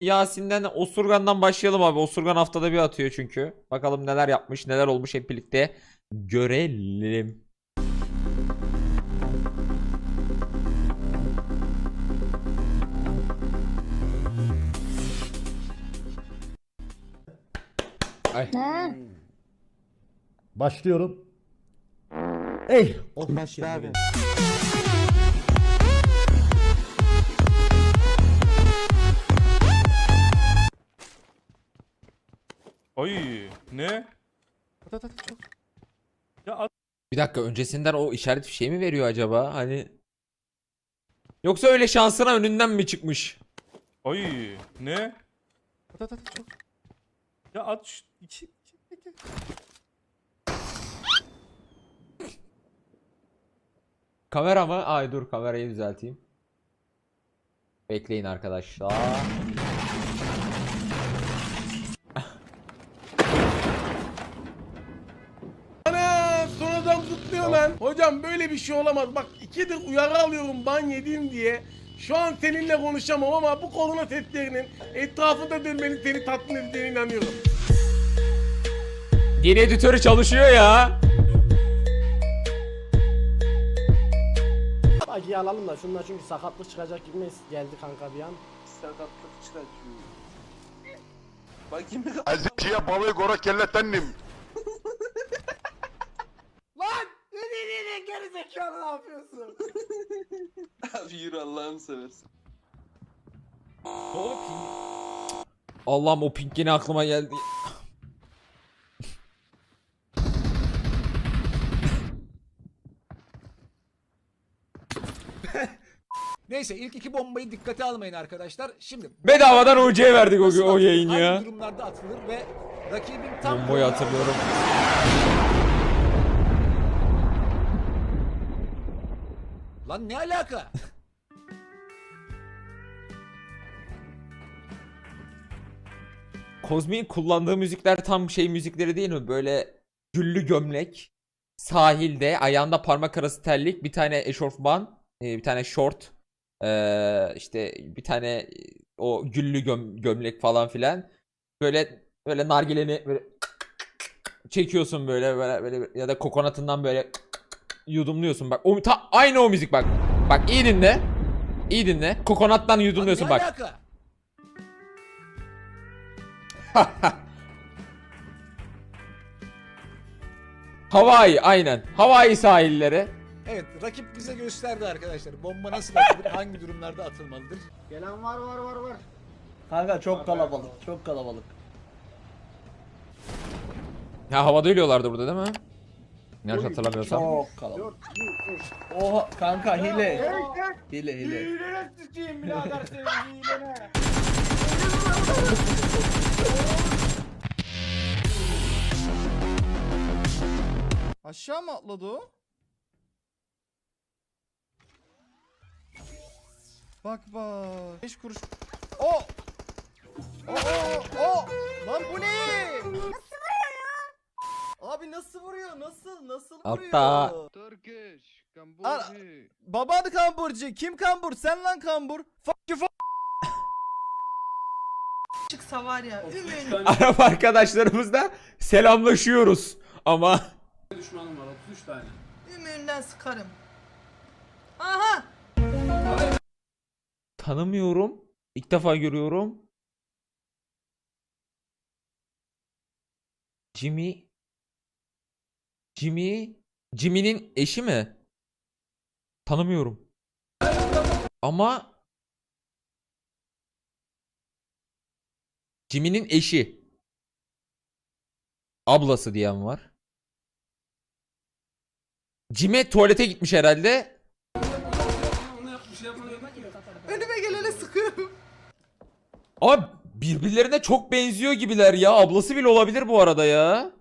Yasin'den Osurgan'dan başlayalım abi. Osurgan haftada bir atıyor çünkü. Bakalım neler yapmış, neler olmuş hep birlikte görelim. Ay. Başlıyorum. Ey! Başla abi. Ay ne? At at at çok. Ya at. Bir dakika öncesinden o işaret bir şey mi veriyor acaba? Hani Yoksa öyle şansına önünden mi çıkmış? Ay ne? At at at çok. Ya at şu iki, iki, iki. Kamera mı? Ay dur kamerayı düzelteyim. Bekleyin arkadaşlar. Lan. Hocam böyle bir şey olamaz. Bak ikidir uyarı alıyorum ban yedim diye. Şu an seninle konuşamam ama bu korona testlerinin etrafında dönmenin seni tatmin edeceğine inanıyorum. Din editörü çalışıyor ya. Bagiyi alalım da şundan çünkü sakatlık çıkacak gibi geldi kanka bir an. sakatlık çıkartıyor. Bakayım Azıcıya balığı gora kellettendim. Lan! Ne ne ne ne geri zekalı ne yapıyorsun? abi yürü Allah'ını seversen. Allah'ım o pink yine aklıma geldi. Neyse ilk iki bombayı dikkate almayın arkadaşlar. Şimdi Bedavadan UC verdik o, o yayın ya. durumlarda atılır ve rakibin tam Bombayı hatırlıyorum. Lan ne alaka? Kozmi'nin kullandığı müzikler tam şey müzikleri değil mi? Böyle güllü gömlek, sahilde, ayağında parmak arası terlik, bir tane eşofman, e, bir tane short, e, işte bir tane e, o güllü göm- gömlek falan filan. Böyle böyle nargileni böyle çekiyorsun böyle böyle, böyle ya da kokonatından böyle yudumluyorsun bak. O ta, aynı o müzik bak. Bak iyi dinle. İyi dinle. Kokonattan yudumluyorsun ne bak. alaka? Hawaii aynen. Hawaii sahilleri. Evet rakip bize gösterdi arkadaşlar. Bomba nasıl atılır, hangi durumlarda atılmalıdır. Gelen var var var var. Kanka çok kalabalık, çok kalabalık. Ya havada ölüyorlardı burada değil mi? Yanlış hatırlamıyorsam. Çok kalabalık. Oha kanka hile. Hile hile. Hilene sıçayım birader senin hilene. Aşağı mı atladı o? Bak bak. 5 kuruş. O! O o o! Lan bu ne? Nasıl? Abi nasıl vuruyor? Nasıl? Nasıl vuruyor? Altta. Turkish, Kamburci. Baban kamburcu. Kim kambur? Sen lan kambur. Fuck you fuck. çıksa var ya ümün Arap arkadaşlarımızla selamlaşıyoruz. Ama ümünden sıkarım. Aha tanımıyorum. İlk defa görüyorum. Jimmy Jimmy Jimmy'nin eşi mi? Tanımıyorum. Ama Jimmy'nin eşi. Ablası diyen var. Jimmy tuvalete gitmiş herhalde. önüme gelene sıkıyorum. Abi birbirlerine çok benziyor gibiler ya. Ablası bile olabilir bu arada ya.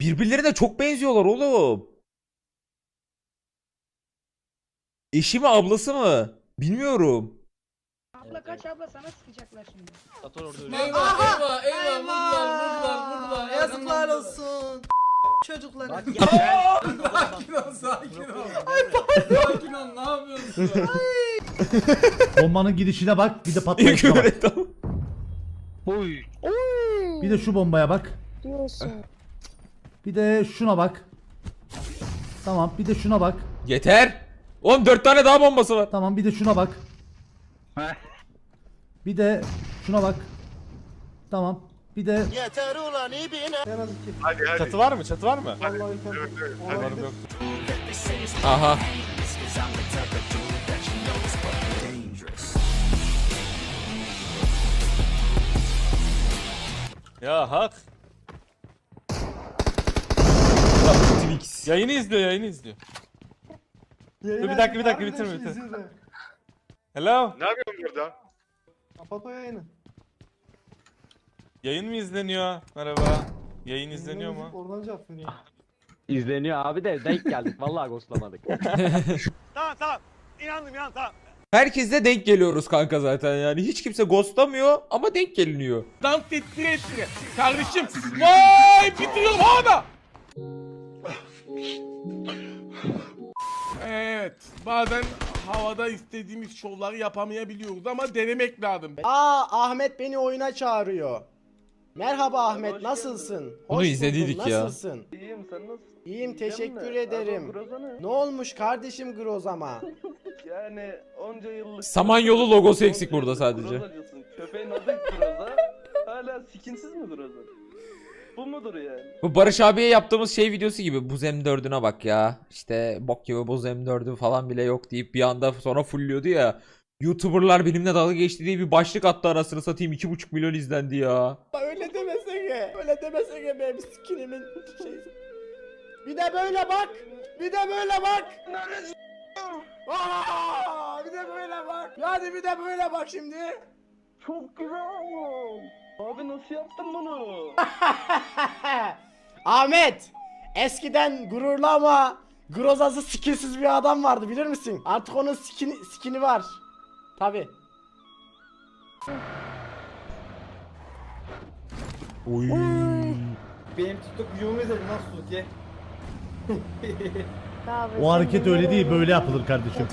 Birbirlerine çok benziyorlar oğlum. Eşi mi ablası mı? Bilmiyorum. Abla kaç abla sana sıkacaklar şimdi. Eyvah eyvah eyvah, vurdular, vurdular, vurdular. Yazıklar olsun. Çocuklara. Sakin ol sakin ol. Ay pardon. Sakin ol ne yapıyorsun? Bombanın gidişine bak bir de patlayışına bak. et ama. Bir de şu bombaya bak. Diyorsun. Bir de şuna bak. Tamam bir de şuna bak. Yeter. Oğlum dört tane daha bombası var. Tamam bir de şuna bak. Bir de şuna bak. Tamam. Bir de Yeter ulan iyi bir Hadi hadi. Çatı var mı? Çatı var mı? Evet, evet. Hadi. Umarım yok. Aha. Ya hak. Twix. Yayını izliyor, yayını izliyor. Dur bir dakika, bir dakika bitirme bitirme. Hello. Ne yapıyorsun burada? Kapat o yayını. Yayın mı izleniyor? Merhaba. Yayın izleniyor mu? Oradan cevap veriyor. İzleniyor abi de denk geldik. Vallahi ghostlamadık. Herkes de denk geliyoruz kanka zaten yani. Hiç kimse ghostlamıyor ama denk geliniyor. Dans ettire ettire. Kardeşim vay bitiriyorum havada. Bazen havada istediğimiz şovları yapamayabiliyoruz ama denemek lazım. Aa Ahmet beni oyuna çağırıyor. Merhaba Ahmet nasılsın? Bunu Hoş izlediydik buldum, ya. Nasılsın? İyiyim sen nasılsın? İyiyim teşekkür mi? ederim. Abi, ne? Olmuş kardeşim Grozama? Yani onca yıllık... Samanyolu logosu eksik burada sadece. Köpeğin adı Groza. Hala skinsiz mi Groza? Bu mudur yani? Bu Barış abiye yaptığımız şey videosu gibi. Buz M4'üne bak ya. İşte bok gibi buz M4'ü falan bile yok deyip bir anda sonra fullüyordu ya. YouTuber'lar benimle dalga geçti diye bir başlık attı arasını satayım 2,5 milyon izlendi ya. öyle demesene. Öyle demesene benim skinimin şeysi. Bir de böyle bak. Bir de böyle bak. Aa, bir de böyle bak. Yani bir de böyle bak şimdi. Çok güzel. Abi nasıl yaptın bunu? Ahmet. Eskiden gururlu ama grozası skinsiz bir adam vardı bilir misin? Artık onun skini, skini var. Tabi. Oy. Benim TikTok videomu izledin nasıl Suti? o hareket öyle değil böyle yapılır kardeşim.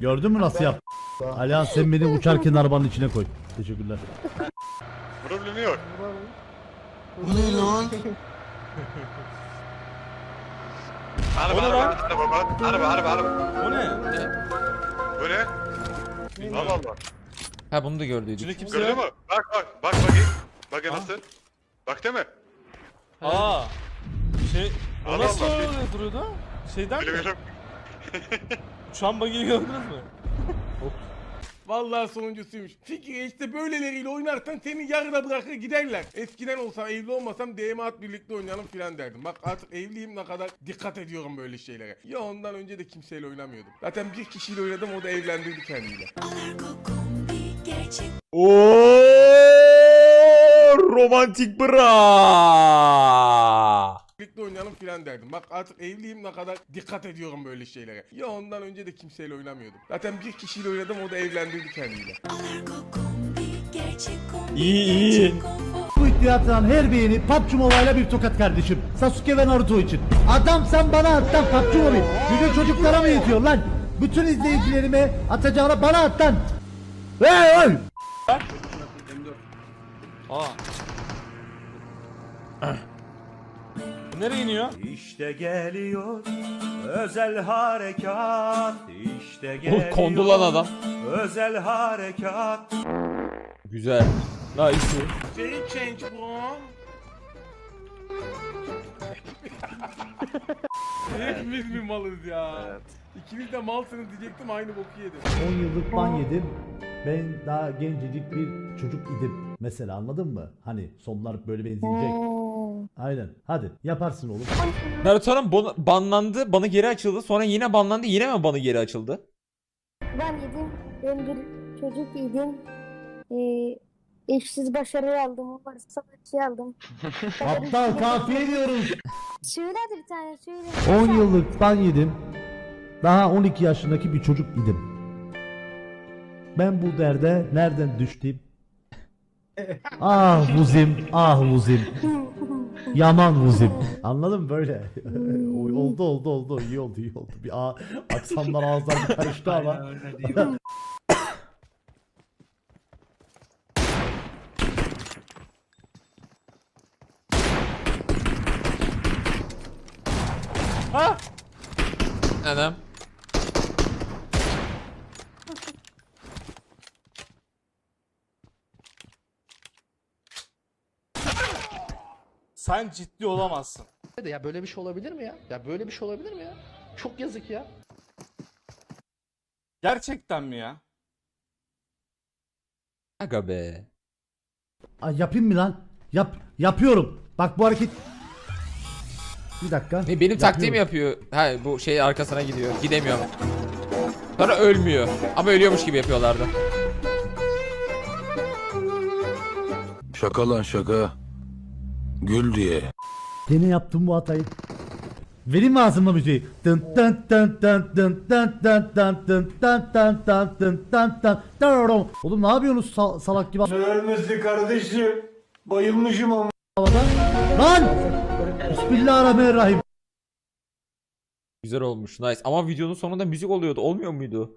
Gördün mü nasıl yap? Alihan sen beni uçarken arabanın içine koy. Teşekkürler. Problem yok. Bu ne lan? Araba O ne araba lan? araba araba araba araba. O ne? Bu ne? Allah Allah. Ha bunu da gördüydük. İçinde kimse Gördün yok. mü? Bak bak bak bakayım. Bak ya nasıl? Bak değil mi? Aa. Şey, o Allah nasıl Allah. öyle duruyordu? Şeyden mi? Bilmiyorum. Uçan bagiyi gördünüz mü? Vallahi sonuncusuymuş. Fikri işte böyleleriyle oynarsan seni yarıda bırakır giderler. Eskiden olsam evli olmasam DM at birlikte oynayalım filan derdim. Bak artık evliyim ne kadar dikkat ediyorum böyle şeylere. Ya ondan önce de kimseyle oynamıyordum. Zaten bir kişiyle oynadım o da evlendirdi kendiyle. Oo, romantik bra. Filan derdim. Bak artık evliyim ne kadar dikkat ediyorum böyle şeylere. Ya ondan önce de kimseyle oynamıyordum. Zaten bir kişiyle oynadım o da evlendirdi kendiyle. İyi iyi. Bu ihtiyatın her beğeni PUBG Mobile'a bir tokat kardeşim. Sasuke ve Naruto için. Adam sen bana at lan PUBG Mobile. Gücün çocuklara mı yetiyor lan? Bütün izleyicilerime atacağına bana at lan. Hey hey. Aa. Nereye iniyor? İşte geliyor özel harekat. İşte Oğlum kondu lan adam. özel harekat. Güzel. Nice. Very change bro. Hepimiz mi malız ya? İkiniz de malsınız diyecektim aynı boku yedim. 10 yıllık ban yedim. Ben daha gencecik bir çocuk idim. Mesela anladın mı? Hani sonlar böyle benzeyecek. Aynen. Hadi yaparsın oğlum. Naruto'nun bon- banlandı, bana geri açıldı. Sonra yine banlandı, yine mi bana geri açıldı? Ben yedim. Ben bir çocuk yedim. Ee, eşsiz başarı aldım. Umarım savaşçı aldım. Aptal kafiye diyoruz. Söyle hadi bir tane söyle. 10 yıllık ban yedim. Daha 12 yaşındaki bir çocuk idim. Ben bu derde nereden düştüm? ah vuzim, ah vuzim. Yaman muzim. Anladın mı böyle? oldu oldu oldu iyi oldu iyi oldu. Bir a aksanlar ağızlar bir karıştı ama. Ha! Adam. Sen ciddi olamazsın. Ya böyle bir şey olabilir mi ya? Ya böyle bir şey olabilir mi ya? Çok yazık ya. Gerçekten mi ya? Aga be. Ay yapayım mı lan? Yap yapıyorum. Bak bu hareket Bir dakika. Ne benim taktiğimi Yapıyorum. yapıyor. Ha bu şey arkasına gidiyor. Gidemiyor. Sonra ölmüyor. Ama ölüyormuş gibi yapıyorlardı. Şaka lan şaka. Gül diye. Yine yaptım bu hatayı. Vereyim mi ağzımla müziği? Dın dın dın dın dın dın dın dın dın dın dın dın dın dın dın dın. Oğlum ne yapıyorsunuz sal- salak gibi? Ölmesi kardeşim. Bayılmışım ama. havada? Lan! Bismillahirrahmanirrahim. Güzel olmuş. Nice. Ama videonun sonunda müzik oluyordu. Olmuyor muydu?